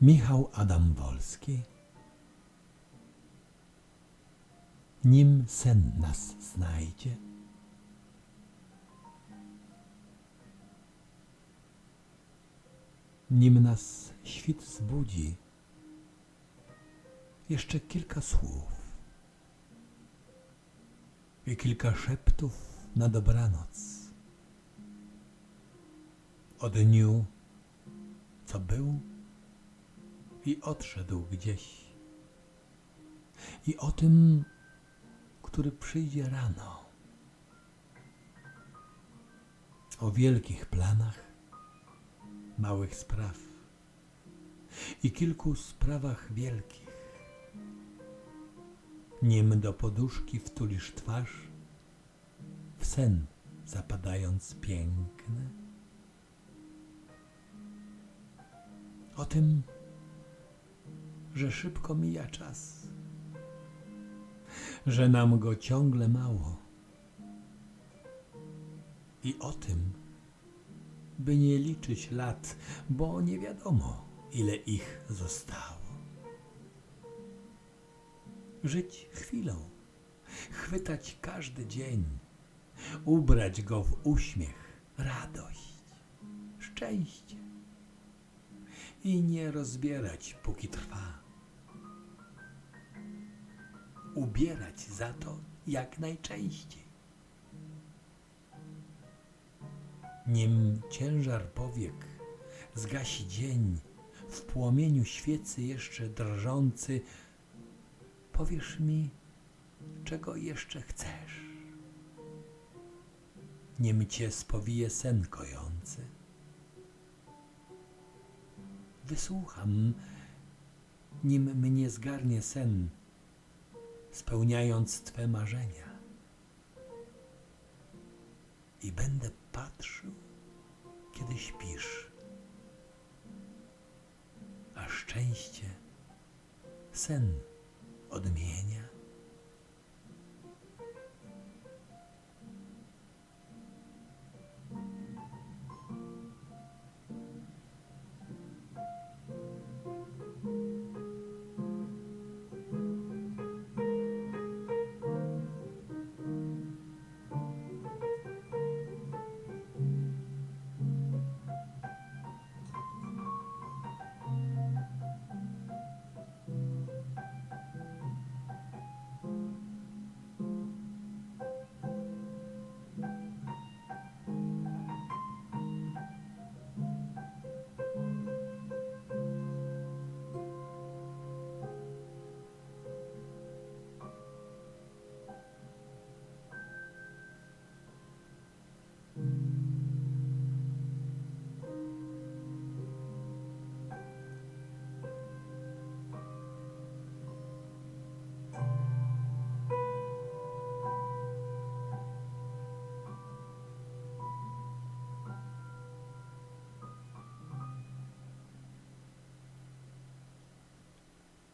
Michał Adam Wolski Nim sen nas znajdzie. Nim nas świt zbudzi. Jeszcze kilka słów. I kilka szeptów na dobranoc. O dniu, co był i odszedł gdzieś, i o tym, który przyjdzie rano, o wielkich planach, małych spraw i kilku sprawach wielkich. Nim do poduszki wtulisz twarz, w sen zapadając piękny. O tym, że szybko mija czas, że nam go ciągle mało. I o tym, by nie liczyć lat, bo nie wiadomo, ile ich zostało. Żyć chwilą, chwytać każdy dzień, ubrać go w uśmiech, radość, szczęście i nie rozbierać, póki trwa. Ubierać za to jak najczęściej. Nim ciężar powiek zgasi dzień, w płomieniu świecy jeszcze drżący, powiesz mi, czego jeszcze chcesz. Nim cię spowije sen kojący wysłucham, nim mnie zgarnie sen, spełniając Twe marzenia. I będę patrzył, kiedy śpisz, a szczęście sen odmienia.